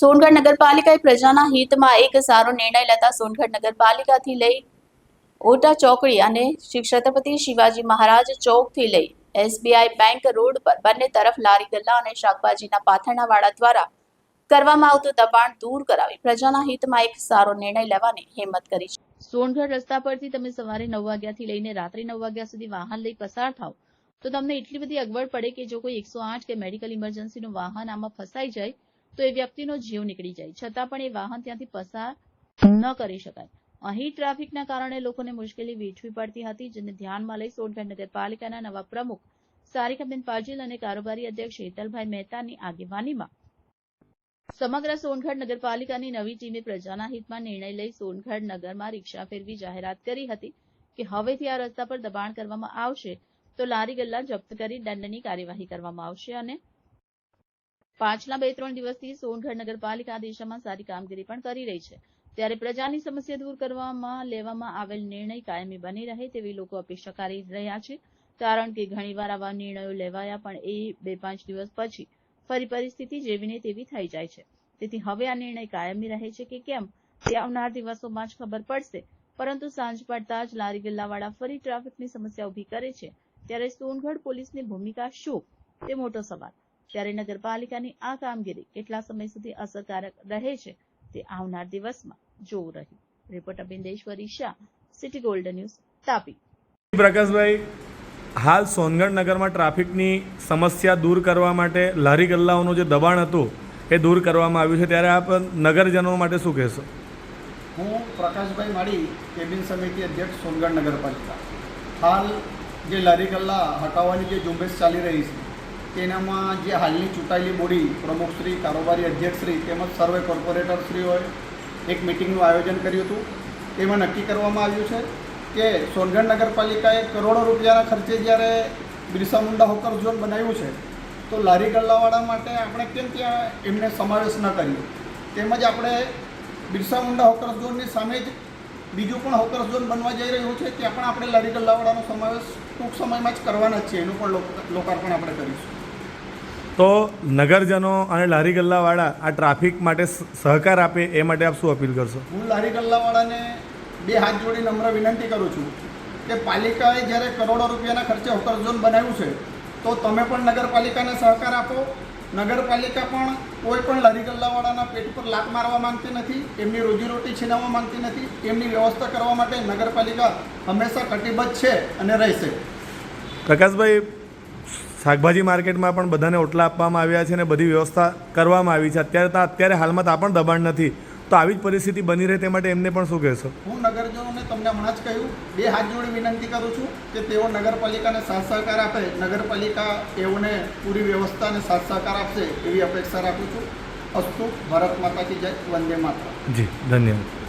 સોનગઢ નગરપાલિકાએ પ્રજાના હિતમાં એક સારો નિર્ણય લેતા સોનગઢ નગરપાલિકાથી લઈ ઓટા ચોકડી અને શ્રી છત્રપતિ શિવાજી મહારાજ ચોકથી લઈ એસબીઆઈ બેંક રોડ પર બંને તરફ લારી ગલ્લા અને શાકભાજીના પાથરણાવાળા દ્વારા કરવામાં આવતું દબાણ દૂર કરાવી પ્રજાના હિતમાં એક સારો નિર્ણય લેવાની હિંમત કરી છે. સોનગઢ રસ્તા પરથી તમે સવારે નવ વાગ્યાથી લઈને રાત્રે નવ વાગ્યા સુધી વાહન લઈ પસાર થાવ, તો તમને એટલી બધી અગવડ પડે કે જો કોઈ એકસો આઠ કે મેડિકલ ઇમરજન્સીનું વાહન આમાં ફસાઈ જાય તો એ વ્યક્તિનો જીવ નીકળી જાય. છતાં પણ એ વાહન ત્યાંથી પસાર ન કરી શકાય. અહીં ટ્રાફિકના કારણે લોકોને મુશ્કેલી વેઠવી પડતી હતી, જેને ધ્યાનમાં લઈ સોનગઢ નગરપાલિકાના નવા પ્રમુખ સારિકાબેન પાટીલ અને કારોબારી અધ્યક્ષ હેતલભાઈ મહેતાની આગેવાનીમાં સમગ્ર સોનગઢ નગરપાલિકાની નવી ટીમે પ્રજાના હિતમાં નિર્ણય લઈ સોનગઢ નગરમાં રિક્ષા ફેરવી જાહેરાત કરી હતી કે હવેથી આ રસ્તા પર દબાણ કરવામાં આવશે તો લારી ગલ્લા જપ્ત કરી દંડની કાર્યવાહી કરવામાં આવશે અને પાછલા બે ત્રણ દિવસથી સોનગઢ નગરપાલિકા આ દિશામાં સારી કામગીરી પણ કરી રહી છે. ત્યારે પ્રજાની સમસ્યા દૂર કરવામાં લેવામાં આવેલ નિર્ણય કાયમી બની રહે તેવી લોકો અપેક્ષા કરી રહ્યા છે. કારણ કે ઘણીવાર આવા નિર્ણયો લેવાયા પણ એ બે પાંચ દિવસ પછી ફરી પરિસ્થિતિ જેવીને તેવી થઈ જાય છે. તેથી હવે આ નિર્ણય કાયમી રહે છે કે કેમ તે આવનાર દિવસોમાં જ ખબર પડશે. પરંતુ સાંજ પડતા જ લારી ગલ્લાવાળા ફરી ટ્રાફિકની સમસ્યા ઊભી કરે છે. ત્યારે સોનગઢ પોલીસની ભૂમિકા શું? તે મોટો સવાલ. ત્યારે નગરપાલિકાની આ કામગીરી કેટલા સમય સુધી અસરકારક રહે છે તે આવનાર દિવસમાં જોવું રહ્યું. Reporter Bindeshwari Shah City Gold News Tapi. Prakashbhai હાલ સોનગઢ નગરમાં ટ્રાફિકની સમસ્યા દૂર કરવા માટે લારી ગલ્લાઓનું જે દબાણ હતું એ દૂર કરવામાં આવ્યું છે. ત્યારે આપ નગરજનો માટે શું કહેશો? હું પ્રકાશભાઈ માળી કેબિન સમિતિ અધ્યક્ષ સોનગઢ નગરપાલિકા. હાલ જે લારી ગલ્લા હટાવવાની જે ઝુંબેશ ચાલી રહી છે તેનામાં જે હાલની ચૂંટાયેલી બોડી પ્રમુખશ્રી કારોબારી અધ્યક્ષશ્રી તેમજ સર્વે કોર્પોરેટરશ્રીઓએ એક મિટિંગનું આયોજન કર્યું હતું. તેમાં નક્કી કરવામાં આવ્યું છે કે સોનગઢ નગરપાલિકાએ કરોડો રૂપિયાના ખર્ચે જ્યારે બિરસા મુંડા હોકર ઝોન બનાવ્યું છે, તો લારી ગલ્લાવાળા માટે આપણે કેમ ત્યાં એમને સમાવેશ ન કર્યો? તેમજ આપણે બિરસા મુંડા હોકર ઝોનની સામે જ બીજું પણ હોકર ઝોન બનવા જઈ રહ્યું છે, ત્યાં પણ આપણે લારી ગલ્લાવાળાનો સમાવેશ ટૂંક સમયમાં જ કરવાના જ છે, એનું પણ લોકાર્પણ આપણે કરીશું. તો નગરજનો અને લારી ગલ્લાવાળા આ ટ્રાફિક માટે સહકાર આપે એ માટે આપ શું અપીલ કરશો? હું લારી ગલ્લાવાળાને બે હાથ જોડી નમ્ર વિનંતી કરું છું કે પાલિકાએ જ્યારે કરોડો રૂપિયાના ખર્ચે હોકર ઝોન બનાવ્યું છે તો તમે પણ નગરપાલિકાને સહકાર આપો. નગરપાલિકા પણ કોઈ પણ લારી ગલ્લાવાળાના પેટ પર લાત મારવા માંગતી નથી એમની રોજીરોટી છીનવવા માંગતી નથી એમની વ્યવસ્થા કરવા માટે નગરપાલિકા હંમેશા કટિબદ્ધ છે અને રહેશે. પ્રકાશભાઈ શાકભાજી માર્કેટમાં પણ બધાને ઓટલા આપવામાં આવ્યા છે અને બધી વ્યવસ્થા કરવામાં આવી છે. અત્યારે તો અત્યારે હાલમાં ત્યાં પણ દબાણ નથી. તો આવી જ પરિસ્થિતિ બની રહે તે માટે એમને પણ શું કહેશો? હું નગરજનોને તમને હમણાં જ કહ્યું બે હાથ જોડી વિનંતી કરું છું કે તેઓ નગરપાલિકાને સાથ સહકાર આપે નગરપાલિકા તેઓને પૂરી વ્યવસ્થા અને સાથ સહકાર આપશે એવી અપેક્ષા રાખું છું. અસ્તુ ભારત માતા કી જય વંદે માતા જી ધન્યવાદ.